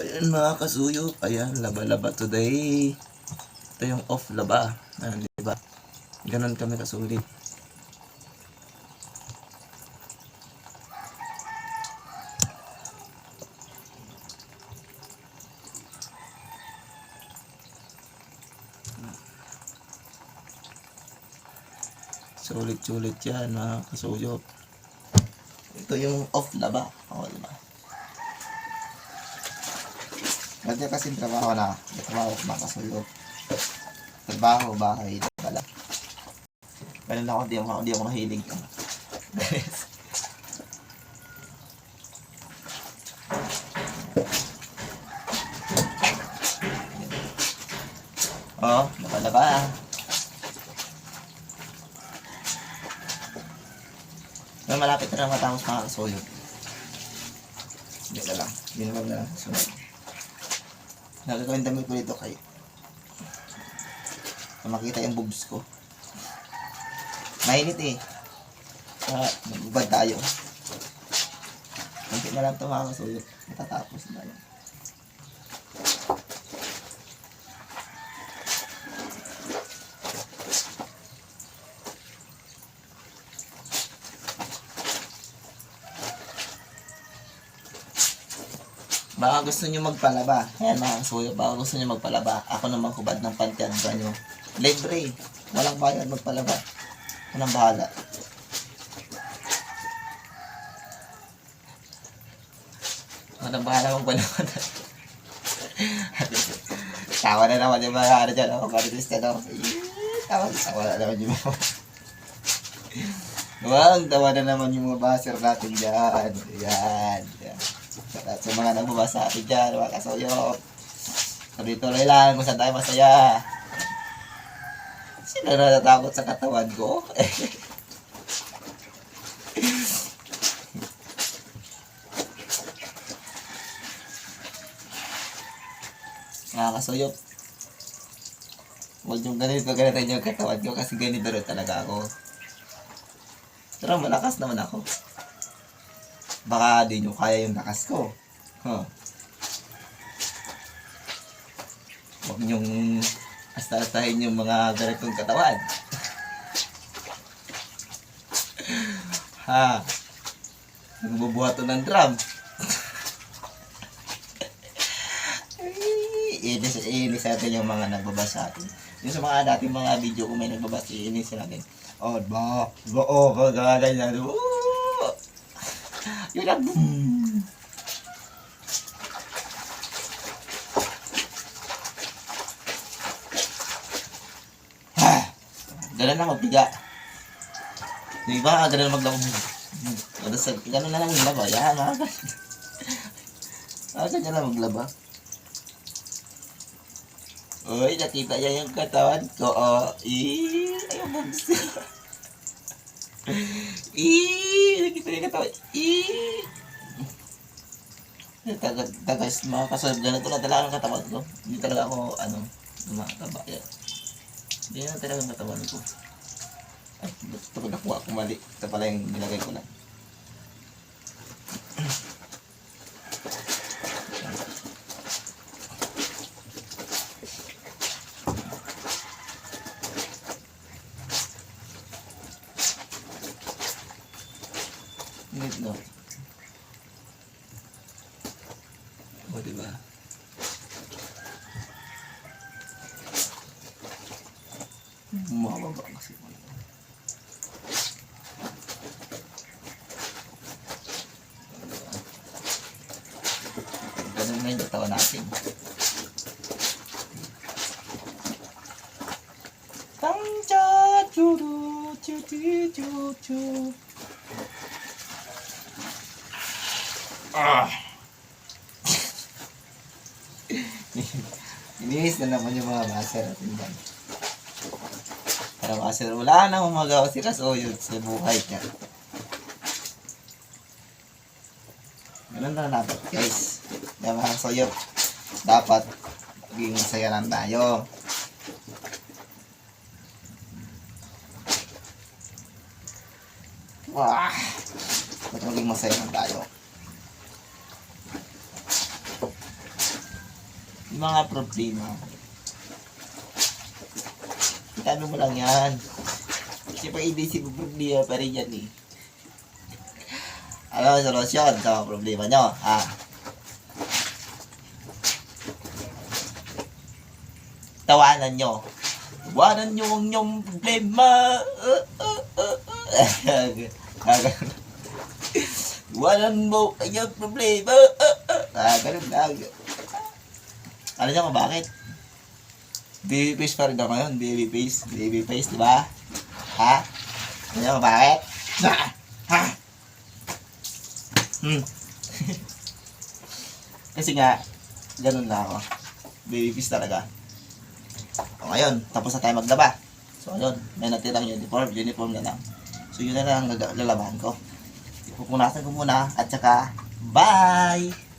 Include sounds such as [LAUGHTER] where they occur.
Ayan mga kasuyok. Ayan, laba-laba today. Ito yung off laba. Ayan, di ba? Ganon kami kasulit. Sulit-sulit yan mga kasuyok. Ito yung off laba. O, di Ganyan kasi trabaho na. Trabaho ko mga kasuyok. Trabaho, bahay, wala. Ganun ako, di ako, di ako mahilig. [LAUGHS] oh, nakalaba. May malapit na lang matapos mga kasuyok. Hindi ka lang. Ginawag na lang. Sunod. Nagagawin damit ko dito kay na makita yung boobs ko. Mainit eh. Kaya magbubad tayo. Kunti na lang ito mga. Matatapos na yan. Baka gusto nyo magpalaba. Ayan mga kasuyo, baka gusto nyo magpalaba. Ako naman hubad ng pantiyan nyo. Libre. Walang bayad magpalaba. Walang bahala. Walang bahala magpalaba. [LAUGHS] Tawa na naman yung mga ano dyan. Ako, maritis na. Tawa, tawa na naman yung mga... [LAUGHS] Wag, tawa na naman yung mga baser natin dyan. Yan. Yan. Sa, sa mga nagbabasa atin dyan, mga kasoyo. Tuloy-tuloy lang kung saan tayo masaya. Sino na natatakot sa katawan ko? [LAUGHS] mga kasoyo. Huwag yung ganito, ganito yung katawan ko kasi ganito rin talaga ako. Pero malakas naman ako. Baka di nyo kaya yung lakas ko. Huh. Huwag nyong asta-astahin yung mga ganitong katawan. [LAUGHS] ha. Nagbubuhat to ng drum. [LAUGHS] Inis, inis natin yung mga nagbabasa atin. Yung sa mga dating mga video kung may nagbabasa, inis natin. Oh, ba, ba, oh, ganyan. Oh. Ah, [SIGHS] Ganun na magpiga. Di ba? Ganun na maglaro. Ganun, sa, ganun na lang yung laba. Yan, mga ganun. Ah, ganyan na maglaba. Uy, nakita niya yung katawan ko. Oh, eh, ayaw bugs. Eh, nakita niya yung katawan. Eh. Taga, tagas mga kasob, ganito na talaga ang katawan ko. Hindi talaga ako, ano, lumataba. Yan. Hindi na talaga ang katawan ko. Ay, ba't ito ko nakuha ko mali. Ito pala yung nilagay ko na. No? O, diba? Mababa kasi. Ganun na yung tawa natin. Tangja, churu, chuti, chuchu. Ah. [LAUGHS] Iniis na naman yung mga master natin dyan. Pero master, wala na umagawa si Kasoyo sa buhay niya. Ganun na dapat guys. Yung mga Kasoyo, dapat maging masaya lang tayo. Wah! Dapat maging masaya lang tayo. Mga problema. Ano mo lang yan. Kasi pag inisip mo problema pa rin yan eh. Ano ang solusyon sa problema nyo? Ha? Tawanan nyo. Tawanan nyo ang inyong problema. Uh, [LAUGHS] uh. Tawanan mo ang inyong problema. Uh, uh. Ah, ganun lang. Alam niyo kung bakit? Baby face pa rin ako ngayon. Baby face. Baby face, di ba? Ha? Alam niyo kung bakit? Ha? Ha? Hmm. [LAUGHS] Kasi nga, ganun na ako. Baby face talaga. O ngayon, tapos na tayo maglaba. So ayun, may natirang uniform, uniform na lang. So yun na lang lalabahan ko. Pupunasan ko muna at saka, bye!